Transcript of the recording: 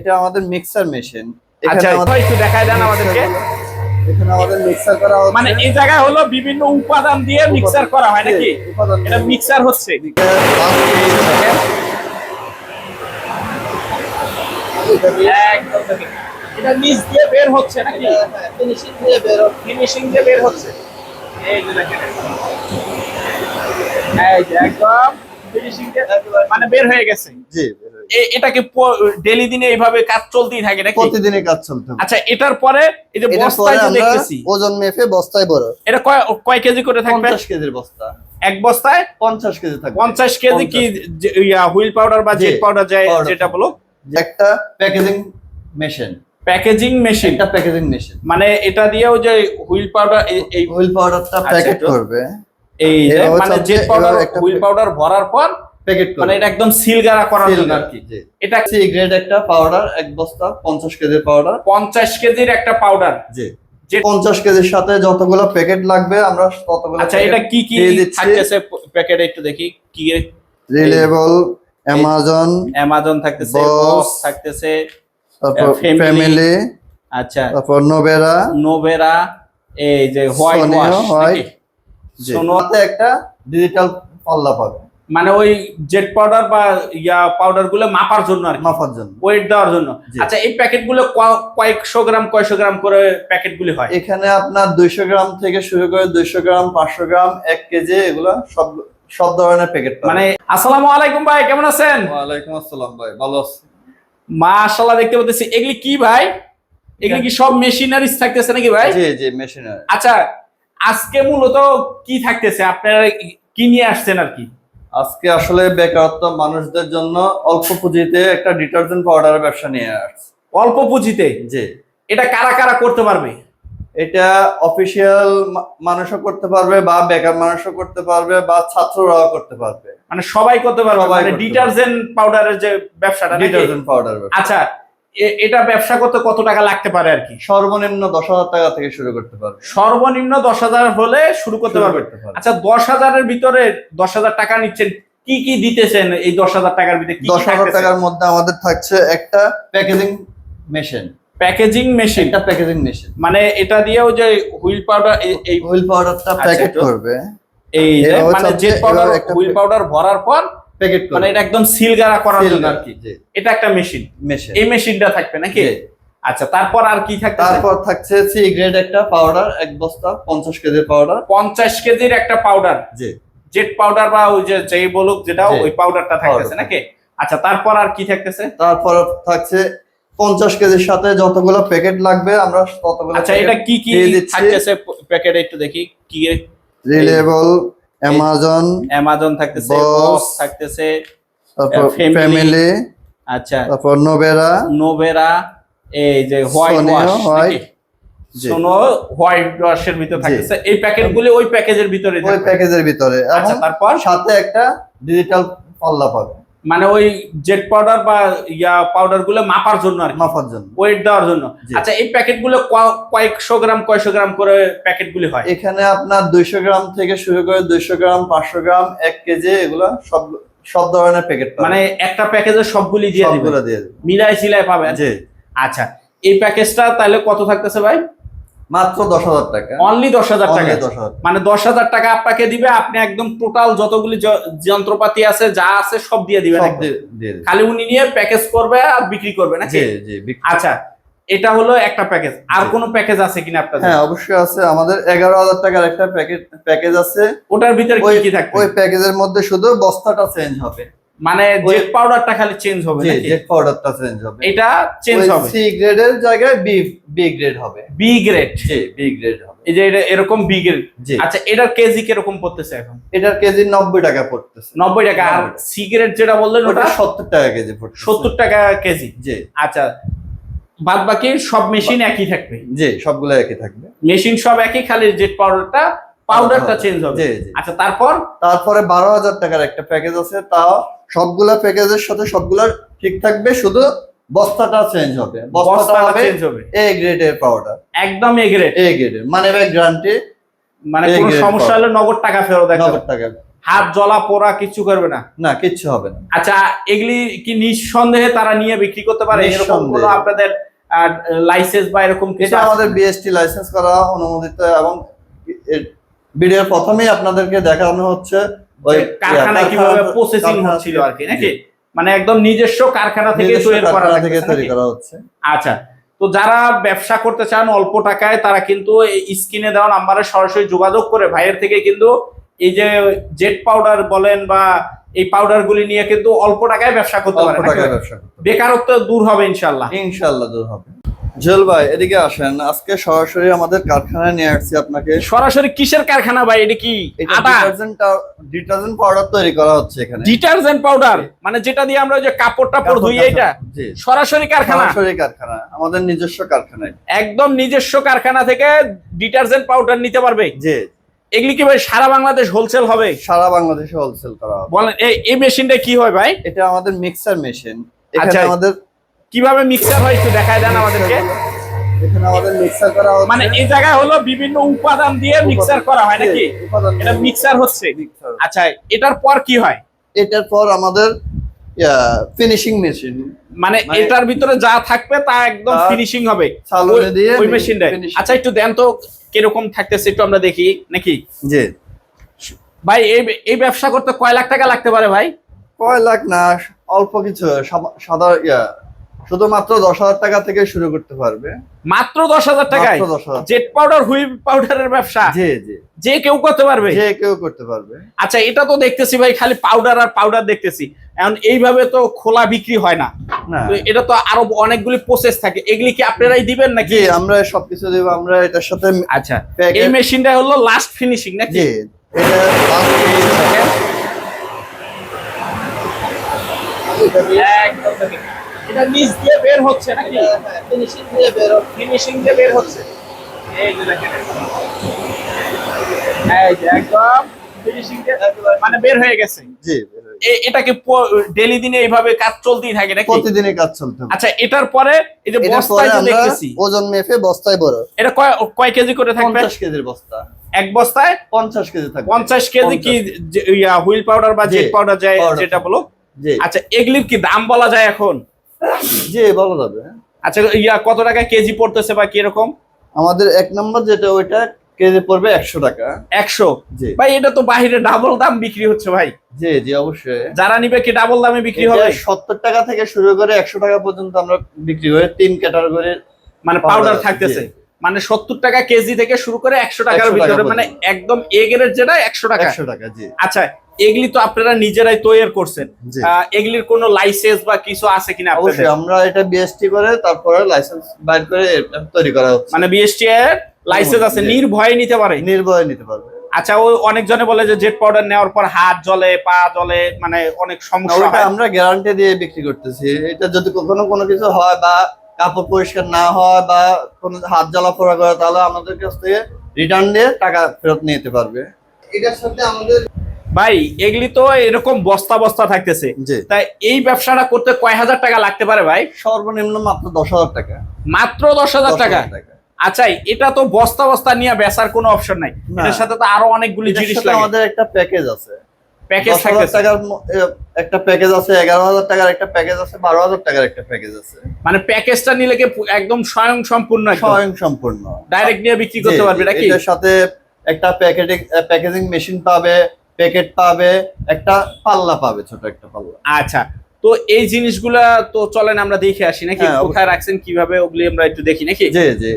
এটা আমাদের mixer machine আচ্ছা একটু দেখায় দেন আমাদেরকে। এখানে আমাদের মিক্সার করা হচ্ছে। মানে এই জায়গায় হলো বিভিন্ন উপাদান দিয়ে মিক্সার করা হয় নাকি? এটা মিক্সার হচ্ছে। এটা নিচ দিয়ে বের হচ্ছে নাকি? ফিনিশিং দিয়ে বের ফিনিশিং দিয়ে বের হচ্ছে। এই যে দেখেন। এই যে একদম ফিনিশিং দিয়ে মানে বের হয়ে গেছে। জি এটাকে ডেলি দিনে এইভাবে কাজ চলতেই থাকে নাকি? প্রতিদিনই কাজ চলতে আচ্ছা এটার পরে এই যে বস্তায় যে দেখতেছি ওজন মেপে বস্তায় বড় এটা কয় কয় কেজি করে থাকবে? পঞ্চাশ কেজির বস্তা। এক বস্তায় পঞ্চাশ কেজি থাকবে। পঞ্চাশ কেজি কি ইয়া হুইল পাউডার বা জেট পাউডার যায় যেটা বলো? একটা প্যাকেজিং মেশিন। Packaging machine. একটা প্যাকেজিং মেশিন। মানে এটা দিয়েও যে হুইল পাউডার এই হুইল পাউডারটা আচ্ছা, প্যাকেট। করবে। এই মানে জেট পাউডার হুইল পাউডার ভরার পর প্যাকেট মানে এটা একদম সিলগারা করার জন্য আর কি। এটা সি গ্রেড একটা পাউডার এক বস্তা পঞ্চাশ কেজির পাউডার পঞ্চাশ কেজির একটা পাউডার জি। যে পঞ্চাশ কেজির সাথে যতগুলো প্যাকেট লাগবে আমরা ততগুলো আচ্ছা এটা কি কি থাকতেছে প্যাকেটে একটু দেখি। কি রিলেবল অ্যামাজন অ্যামাজন থাকতেছে বস থাকতেছে তারপর ফ্যামিলি আচ্ছা। তারপর নোবেরা নোভেরা এই যে হোয়াইট ওয়াশ। জি। একটা ডিজিটাল পাল্লা পাবে। মানে ওই জেট পাউডার বা ইয়া পাউডারগুলো মাপার জন্য আর কি। মাপার জন্য। ওয়েট দেওয়ার জন্য। আচ্ছা এই প্যাকেটগুলো কয়েকশো গ্রাম কয়শো গ্রাম করে প্যাকেট গুলি হয়? এখানে আপনার দুইশো গ্রাম থেকে শুরু করে দুইশো গ্রাম পাঁচশো গ্রাম এক কেজি এগুলো সব সব ধরনের প্যাকেট মানে আসসালামু আলাইকুম ভাই কেমন আছেন? ওয়ালাইকুম আসসালাম ভাই ভালো আছি। মাশাআল্লাহ দেখতে পাচ্ছি। এগুলি কি ভাই? এগুলি কি সব মেশিনারিজ থাকতেছে নাকি ভাই? জি জি মেশিনারি আচ্ছা আজকে মূলত কি থাকতেছে? আপনারা কি নিয়ে আসছেন আর কি? আজকে আসলে বেকারত্ব মানুষদের জন্য অল্প পুঁজিতে একটা ডিটারজেন্ট পাউডারের ব্যবসা নিয়ে আসছে। অল্প পুঁজিতে? যে এটা কারা কারা করতে পারবে? এটা অফিসিয়াল মানুষও করতে পারবে বা বেকার মানুষও করতে পারবে বা ছাত্ররাও করতে পারবে। মানে সবাই করতে পারবে? সবাই মানে ডিটারজেন্ট পাউডারের যে ব্যবসাটা ডিটারজেন্ট পাউডার আচ্ছা এটা ব্যবসা করতে কত টাকা লাগতে পারে আর কি? সর্বনিম্ন দশ হাজার টাকা থেকে শুরু করতে পারবে। সর্বনিম্ন দশ হাজার হলে শুরু করতে পারবে। আচ্ছা দশ হাজারের ভিতরে দশ হাজার টাকা নিচ্ছেন কি কি দিতেছেন এই দশ হাজার টাকার ভিতরে? কি দশ হাজার টাকার মধ্যে আমাদের থাকছে একটা প্যাকেজিং মেশিন প্যাকেজিং মেশিন একটা প্যাকেজিং মেশিন মানে এটা দিয়েও যে হুইল পাউডার এই হুইল পাউডারটা আচ্ছা, প্যাকেট করবে। এই যে মানে জেট পাউডার হুইল পাউডার ভরার পর প্যাকেট মানে এটা একদম সিলগারা করার জন্য আর কি এটা একটা মেশিন মেশিন এই মেশিনটা থাকবে নাকি? আচ্ছা তারপর আর কি থাকবে তারপর থাকছে সি গ্রেড একটা পাউডার এক বস্তা পঞ্চাশ কেজির পাউডার পঞ্চাশ কেজির একটা পাউডার জি। জেট পাউডার বা ওই যে যেই বলুক যেটা ওই পাউডারটা থাকতেছে নাকি? আচ্ছা তারপর আর কি থাকতেছে? তারপর থাকছে পঞ্চাশ কেজির সাথে যতগুলো প্যাকেট লাগবে আমরা ততগুলো আচ্ছা এটা কি কি থাকতেছে? প্যাকেটে একটু দেখি কি রিলেবল অ্যামাজন অ্যামাজন থাকতেছে বস থাকতেছে তারপর Family, ফ্যামিলি আচ্ছা। তারপর নোভেরা নোভেরা এই যে হোয়াইট ওয়াশ। সোনো হোয়াইট ওয়াশের ভিতরে থাকতেছে। এই প্যাকেটগুলি ওই প্যাকেজের ভিতরে ওই প্যাকেজের ভিতরে। আচ্ছা তারপর? সাথে একটা ডিজিটাল পাল্লা পাবে। মানে ওই জেট পাউডার বা ইয়া পাউডারগুলো মাপার জন্য আর মাপার জন্য। ওয়েট দেওয়ার জন্য। আচ্ছা এই প্যাকেটগুলো কয়েকশো গ্রাম কয়শো গ্রাম করে প্যাকেট গুলি হয়? এখানে আপনার দুইশো গ্রাম থেকে শুরু করে দুইশো গ্রাম পাঁচশো গ্রাম এক কেজি এগুলো সব সব ধরনের প্যাকেট মানে একটা প্যাকেজে সবগুলি দিয়ে দিবে দিয়ে মিলাই সিলাই পাবেন? জি। আচ্ছা এই প্যাকেজটা তাহলে কত থাকতেছে ভাই? মাত্র দশ হাজার টাকা। অনলি দশ হাজার টাকা। দশ হাজার। মানে দশ হাজার টাকা আপনাকে দিবে আপনি একদম টোটাল যতগুলি যন্ত্রপাতি আছে যা আছে সব দিয়ে দিবেন খালি উনি নিয়ে প্যাকেজ করবে আর বিক্রি করবে জি আচ্ছা এটা হলো একটা প্যাকেজ আর। কোনো প্যাকেজ আছে কিনা আপনাদের? হ্যাঁ অবশ্যই আছে। আমাদের এগারো হাজার টাকার একটা প্যাকেট প্যাকেজ আছে। ওটার ভিতরে কি কি থাকবে? ওই প্যাকেজের মধ্যে শুধু বস্তাটা চেঞ্জ হবে। মানে জেট পাউডারটা খালি চেঞ্জ হবে নাকি? জেট পাউডারটা চেঞ্জ হবে। এটা চেঞ্জ হবে। সি গ্রেডের জায়গায় বি বি গ্রেড হবে। বি গ্রেড জি বি গ্রেড হবে। এই যে এটা এরকম বি গ্রেড আচ্ছা এটার কেজি কি কীরকম পড়তেছে এখন? এটার কেজি নব্বই টাকা পড়তেছে। নব্বই টাকা। আর 90 সিগারেট যেটা বললেন ওটা ওটা? সত্তর টাকা কেজি পড়তেছে। সত্তর টাকা কেজি। জি। আচ্ছা বাদ বাকি সব মেশিন একই থাকবে? জি সবগুলো একই থাকবে। মেশিন সব একই খালি জেট পাউডারটা পাউডারটা চেঞ্জ হবে। আচ্ছা তারপর? তারপরে বারো হাজার টাকার একটা প্যাকেজ আছে। তাও সবগুলা প্যাকেজের সাথে সবগুলা ঠিক থাকবে শুধু বস্তাটা চেঞ্জ হবে। বস্তাটা হবে চেঞ্জ হবে। এ গ্রেডের পাউডার একদম এ গ্রেড এ গ্রেডের মানে ব্যাগ গ্যারান্টি মানে কোনো সমস্যা হলে নগদ টাকা ফেরত নগদ টাকা। হাত জ্বলা পোড়া কিছু করবে না। না কিচ্ছু হবে না। আচ্ছা এগুলি কি নিঃসন্দেহে তারা নিয়ে বিক্রি করতে পারে? এরকম কোনো আপনাদের লাইসেন্স বা এরকম কিছু আমাদের বিএসটি লাইসেন্স করা অনুমোদিত এবং ভিডিওর প্রথমেই আপনাদেরকে দেখানো হচ্ছে ওই যে কারখানায় কীভাবে প্রসেসিং হচ্ছিল আর কি নাকি? মানে একদম নিজস্ব কারখানা থেকে তৈরি করা থেকে তৈরি করা হচ্ছে। আচ্ছা তো যারা ব্যবসা করতে চান অল্প টাকায় তারা কিন্তু এই স্ক্রিনে দেওয়া নাম্বারে সরাসরি যোগাযোগ করে ভাইয়ের থেকে কিন্তু এই যে জেট পাউডার বলেন বা এই পাউডার গুলি নিয়ে কিন্তু অল্প টাকায় ব্যবসা করতে পারে বেকারত্ব দূর হবে ইনশাল্লাহ ইনশাআল্লাহ দূর হবে। জুয়েল ভাই এদিকে আসেন। আজকে সরাসরি আমাদের কারখানায় নিয়ে আসছি আপনাকে। সরাসরি কিসের কারখানা ভাই? এটা কি আটা ডিটারজেন্ট পাউডার তৈরি করা হচ্ছে এখানে। ডিটারজেন্ট পাউডার মানে যেটা দিয়ে আমরা যে কাপড় টাপড় ধুই এটা সরাসরি কারখানা? সরাসরি কারখানা। আমাদের নিজস্ব কারখানায় একদম নিজস্ব কারখানা থেকে ডিটারজেন্ট পাউডার নিতে পারবে? জি। এগুলি কি ভাই সারা বাংলাদেশ হোলসেল হবে? সারা বাংলাদেশে হোলসেল করা হবে। বলেন এই মেশিনটা কি হয় ভাই? এটা আমাদের মিক্সার মেশিন এখানে আচ্ছা। আমাদের কীভাবে মিক্সার হয় একটু দেখায় দেন আমাদেরকে। এখানে আমাদের মিক্সার করা হচ্ছে। মানে এই জায়গায় হলো বিভিন্ন উপাদান দিয়ে মিক্সার করা হয় নাকি? এটা মিক্সার হচ্ছে। আচ্ছা এটার পর কি হয়? এটার পর আমাদের ফিনিশিং মেশিন মানে মানে- এটার ভিতরে যা থাকবে তা একদম ফিনিশিং হবে। ওই- দিয়ে ওই মেশিনটা আচ্ছা একটু দেন তো কীরকম থাকতেছে একটু আমরা দেখি নাকি? জি। ভাই এই এই ব্যবসা করতে কয় লাখ টাকা লাগতে পারে ভাই? কয় লাখ না অল্প কিছু সাদা- শুধুমাত্র দশ হাজার টাকা থেকে শুরু করতে পারবে। মাত্র দশ হাজার টাকায়? জেট পাউডার হুইপ পাউডারের ব্যবসা? জি জি। যে কেউ করতে পারবে? যে কেউ করতে পারবে। আচ্ছা এটা তো দেখতেছি ভাই খালি পাউডার আর পাউডার দেখতেছি। এখন এইভাবে তো খোলা বিক্রি হয় না। এটা তো আরও অনেকগুলি প্রসেস থাকে। এগুলি কি আপনারাই দিবেন নাকি? আমরা সবকিছু দেবো আমরা এটার সাথে আচ্ছা এই মেশিনটা হলো লাস্ট ফিনিশিং নাকি? এটা। একদম দেখেন। এটা নিচ দিয়ে বের হচ্ছে নাকি? ফিনিশিং দিয়ে বের ফিনিশিং দিয়ে বের হচ্ছে। এই যে দেখেন। এই যে একদম ফিনিশিং দিয়ে মানে বের হয়ে গেছে। জি বের হবে। এ- এটাকে ডেলি দিনে এইভাবে কাজ চলতেই থাকে নাকি? প্রতিদিনই কাজ চলতে আচ্ছা এটার পরে এই যে বস্তায় পরে যে দেখতেছি। ওজন মেপে বস্তায় বড় এটা কয় কয় কেজি করে থাকবে? পঞ্চাশ কেজির বস্তা। এক বস্তায়? পঞ্চাশ কেজি থাকবে। পঞ্চাশ কেজি কি ইয়া হুইল পাউডার বা জেট পাউডার powder। যেটা বলো? জি। আচ্ছা এগুলির কি দাম বলা যায় এখন? জি বলা যাবে। আচ্ছা ইয়া কত টাকা কেজি পড়তেছে বা কীরকম? আমাদের এক নম্বর যেটা ওইটা কেজি পড়বে একশো টাকা। একশো? জি। ভাই এটা তো বাহিরে ডাবল দাম বিক্রি হচ্ছে ভাই। জি জি অবশ্যই। যারা নিবে কি ডাবল দামে বিক্রি হবে? সত্তর টাকা থেকে শুরু করে একশো টাকা পর্যন্ত আমরা বিক্রি করে তিন ক্যাটাগরির মানে পাউডার থাকতেছে। মানে সত্তর টাকা কেজি থেকে শুরু করে একশো টাকার 100 টাকা ভিতরে মানে একদম এ গ্রেড যেটা একশো টাকা। একশো টাকা জি। আচ্ছা এগুলি তো আপনারা নিজেরাই তৈরি করছেন। এগুলির কোনো লাইসেন্স বা কিছু আছে কিনা অবশ্যই আমরা এটা বিএসটি করে তারপরে লাইসেন্স বাইর করে তৈরি করা হচ্ছে। মানে বিএসটি এর লাইসেন্স আছে। নির্ভয়ে নিতে পারে? নির্ভয়ে নিতে পারবে। আচ্ছা ও অনেকজনে বলে যে জেট পাউডার নেওয়ার পর হাত জ্বলে পা জ্বলে মানে অনেক সমস্যা হয়। আমরা গ্যারান্টি দিয়ে বিক্রি করতেছি। এটা যদি কখনো কোনো কিছু হয় বা কাপড় পরিষ্কার না হয় বা কোনো হাত জ্বালা পোড়া করে তাহলে আমাদের কাছ থেকে রিটার্ন দিয়ে টাকা ফেরত নিতে পারবে। এটার সাথে আমাদের ভাই এগুলি তো এরকম বস্তা বস্তা থাকতেছে। তাই এই ব্যবসাটা করতে কয় হাজার টাকা লাগতে পারে ভাই? সর্বনিম্ন মাত্র দশ হাজার টাকা। মাত্র দশ হাজার টাকা? আচ্ছা এটা তো বস্তা বস্তা নিয়ে বেচার কোনো অপশন নাই। না। এটার সাথে তো আরও অনেকগুলি জিনিস লাগে। আমাদের একটা প্যাকেজ আছে। প্যাকেজ টাকার একটা প্যাকেজ আছে এগারো হাজার টাকার একটা প্যাকেজ আছে বারো হাজার টাকার একটা প্যাকেজ আছে। মানে প্যাকেজটা নিলে কি একদম স্বয়ং সম্পূর্ণ স্বয়ং সম্পূর্ণ ডাইরেক্ট নিয়ে বিক্রি করতে পারবে নাকি? এটার সাথে একটা প্যাকেটিং প্যাকেজিং মেশিন পাবে প্যাকেট পাবে একটা পাল্লা পাবে ছোট একটা পাল্লা। আচ্ছা তো এই জিনিসগুলা তো চলেন আমরা দেখে আসি নাকি হ্যাঁ, কোথায় রাখছেন কীভাবে ওগুলি আমরা একটু দেখি নাকি? জি জি।